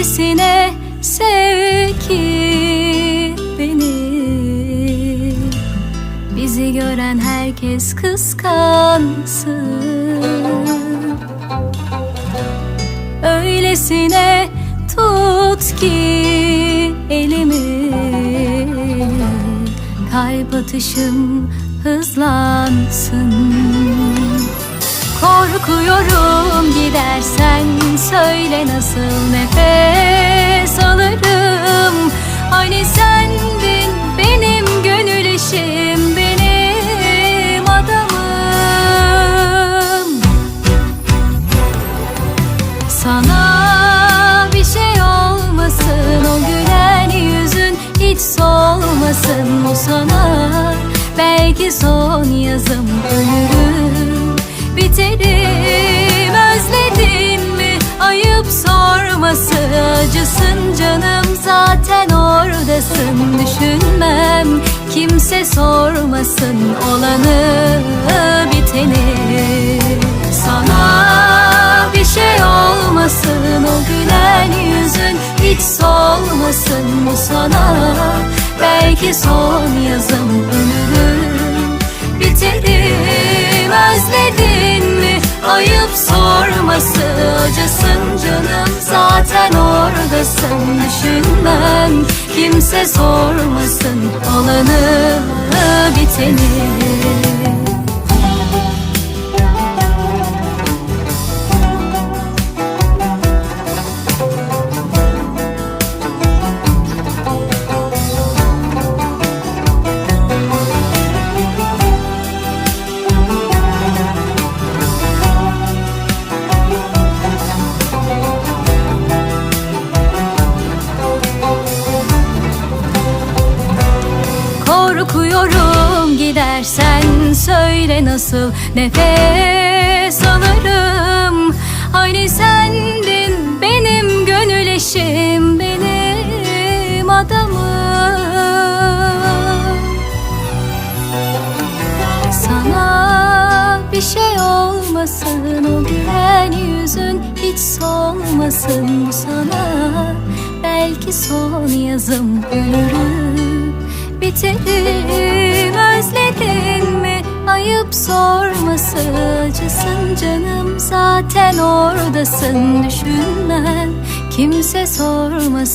Öylesine sev ki beni. Bizi gören herkes kıskansın. Öylesine tut ki elimi. Kalp atışım hızlansın. Korkuyorum gidersen söyle nasıl nefes Belki son yazım ölürüm. Biterim özledin mi? Ayıp sorması acısın canım. Zaten oradasın düşünmem. Kimse sormasın olanı biteni. Sana bir şey olmasın o gülen yüzün hiç solmasın. Bu sana belki son yazım ölürüm ayıp sorması acısın canım. Zaten oradasın düşünmem kimse sormasın olanı biteni Korkuyorum gidersen söyle nasıl nefes alırım. Hani sendin benim gönül eşim benim adamım. Sana bir şey olmasın o gülen yüzün hiç solmasın. Sana Belki son yazım ölürüm biterim özledin mi? Ayıp sorması acısın canım. Zaten oradasın düşünmem. Kimse sormasın